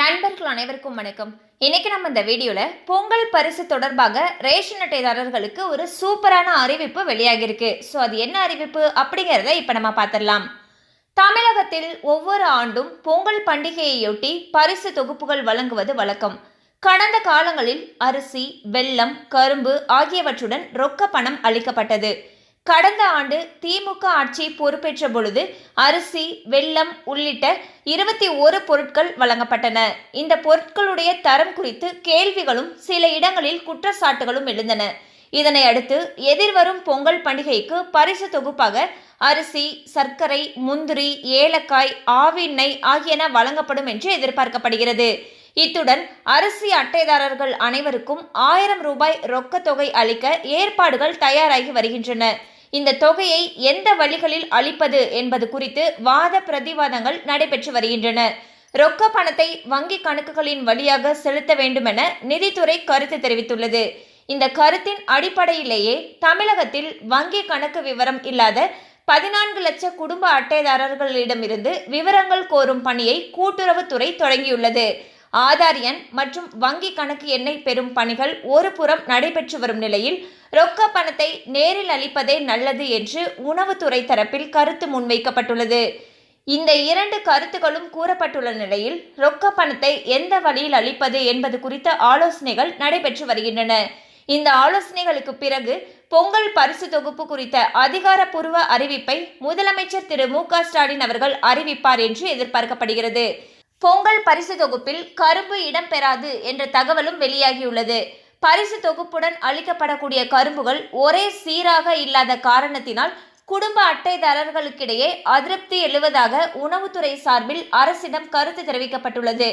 நண்பர்கள் அனைவருக்கும் வணக்கம். இன்னைக்கு நம்ம இந்த வீடியோல பொங்கல் பரிசு தொடர்பாக ரேஷன் அட்டைதாரர்களுக்கு ஒரு சூப்பரான அறிவிப்பு வெளியாகிருக்கு ஸோ அது என்ன அறிவிப்பு அப்படிங்கிறத இப்போ நம்ம பார்த்துடலாம். தமிழகத்தில் ஒவ்வொரு ஆண்டும் பொங்கல் பண்டிகையையொட்டி பரிசு தொகுப்புகள் வழங்குவது வழக்கம். கடந்த காலங்களில் அரிசி வெல்லம் கரும்பு ஆகியவற்றுடன் ரொக்க பணம் அளிக்கப்பட்டது. கடந்த ஆண்டு திமுக ஆட்சி பொறுப்பேற்ற பொழுது அரிசி வெள்ளம் உள்ளிட்ட இருபத்தி ஒரு பொருட்கள் வழங்கப்பட்டன. இந்த பொருட்களுடைய தரம் குறித்து கேள்விகளும் சில இடங்களில் குற்றச்சாட்டுகளும் எழுந்தன. இதனை அடுத்து எதிர்வரும் பொங்கல் பண்டிகைக்கு பரிசு தொகுப்பாக அரிசி சர்க்கரை முந்திரி ஏலக்காய் ஆவிண்ணெய் ஆகியன வழங்கப்படும் என்று எதிர்பார்க்கப்படுகிறது. இத்துடன் அரிசி அட்டைதாரர்கள் அனைவருக்கும் ஆயிரம் ரூபாய் ரொக்கத் தொகை அளிக்க ஏற்பாடுகள் தயாராகி வருகின்றன. இந்த தொகையை எந்த வழிகளில் அளிப்பது என்பது குறித்து வாத பிரதிவாதங்கள் நடைபெற்று வருகின்றன. ரொக்க பணத்தை வங்கி கணக்குகளின் வழியாக செலுத்த வேண்டுமென நிதித்துறை கருத்து தெரிவித்துள்ளது. இந்த கருத்தின் அடிப்படையிலேயே தமிழகத்தில் வங்கி கணக்கு விவரம் இல்லாத பதினான்கு லட்ச குடும்ப அட்டைதாரர்களிடமிருந்து விவரங்கள் கோரும் பணியை கூட்டுறவுத்துறை தொடங்கியுள்ளது. ஆதார் எண் மற்றும் வங்கி கணக்கு எண்ணை பெறும் பணிகள் ஒரு புறம் நடைபெற்று வரும் நிலையில் ரொக்க பணத்தை நேரில் அளிப்பதே நல்லது என்று உணவுத்துறை தரப்பில் கருத்து முன்வைக்கப்பட்டுள்ளது. இந்த இரண்டு கருத்துகளும் கூறப்பட்டுள்ள நிலையில் ரொக்க பணத்தை எந்த வழியில் அளிப்பது என்பது குறித்த ஆலோசனைகள் நடைபெற்று வருகின்றன. இந்த ஆலோசனைகளுக்கு பிறகு பொங்கல் பரிசு தொகுப்பு குறித்த அதிகாரப்பூர்வ அறிவிப்பை முதலமைச்சர் திரு மு க ஸ்டாலின் அவர்கள் அறிவிப்பார் என்று எதிர்பார்க்கப்படுகிறது. பொங்கல் பரிசு தொகுப்பில் கரும்பு இடம்பெறாது என்ற தகவலும் வெளியாகியுள்ளது. பரிசு தொகுப்புடன் அளிக்கப்படக்கூடிய கரும்புகள் ஒரே சீராக இல்லாத காரணத்தினால் குடும்ப அட்டைதாரர்களுக்கிடையே அதிருப்தி எழுவதாக உணவுத்துறை சார்பில் அரசிடம் கருத்து தெரிவிக்கப்பட்டுள்ளது.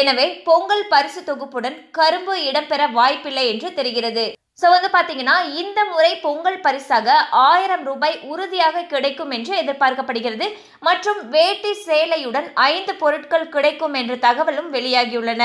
எனவே பொங்கல் பரிசு தொகுப்புடன் கரும்பு இடம்பெற வாய்ப்பில்லை என்று தெரிகிறது. ஸோ வந்து பார்த்தீங்கன்னா இந்த முறை பொங்கல் பரிசாக ஆயிரம் ரூபாய் உறுதியாக கிடைக்கும் என்று எதிர்பார்க்கப்படுகிறது. மற்றும் வேட்டி சேலையுடன் ஐந்து பொருட்கள் கிடைக்கும் என்ற தகவலும் வெளியாகியுள்ளன.